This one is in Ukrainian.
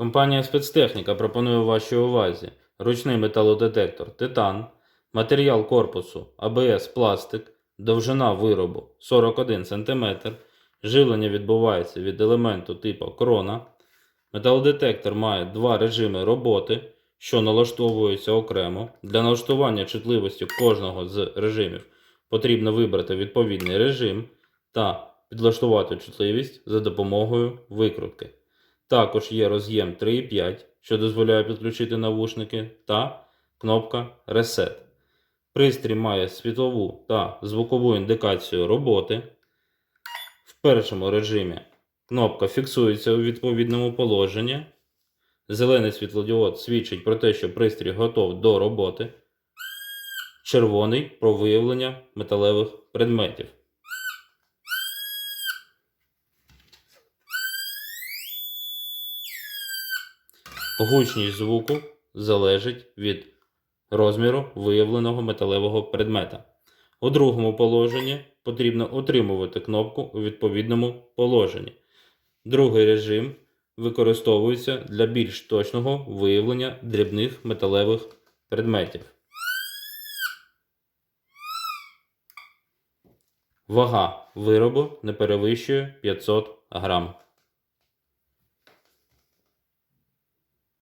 Компанія спецтехніка пропонує вашій увазі ручний металодетектор Титан, матеріал корпусу АБС пластик, довжина виробу 41 см, живлення відбувається від елементу типу крона. Металодетектор має два режими роботи, що налаштовуються окремо. Для налаштування чутливості кожного з режимів потрібно вибрати відповідний режим та підлаштувати чутливість за допомогою викрутки. Також є роз'єм 3.5, що дозволяє підключити навушники, та кнопка Reset. Пристрій має світлову та звукову індикацію роботи. В першому режимі кнопка фіксується у відповідному положенні. Зелений світлодіод свідчить про те, що пристрій готов до роботи. Червоний про виявлення металевих предметів. Гучність звуку залежить від розміру виявленого металевого предмета. У другому положенні потрібно утримувати кнопку у відповідному положенні. Другий режим використовується для більш точного виявлення дрібних металевих предметів. Вага виробу не перевищує 500 грам.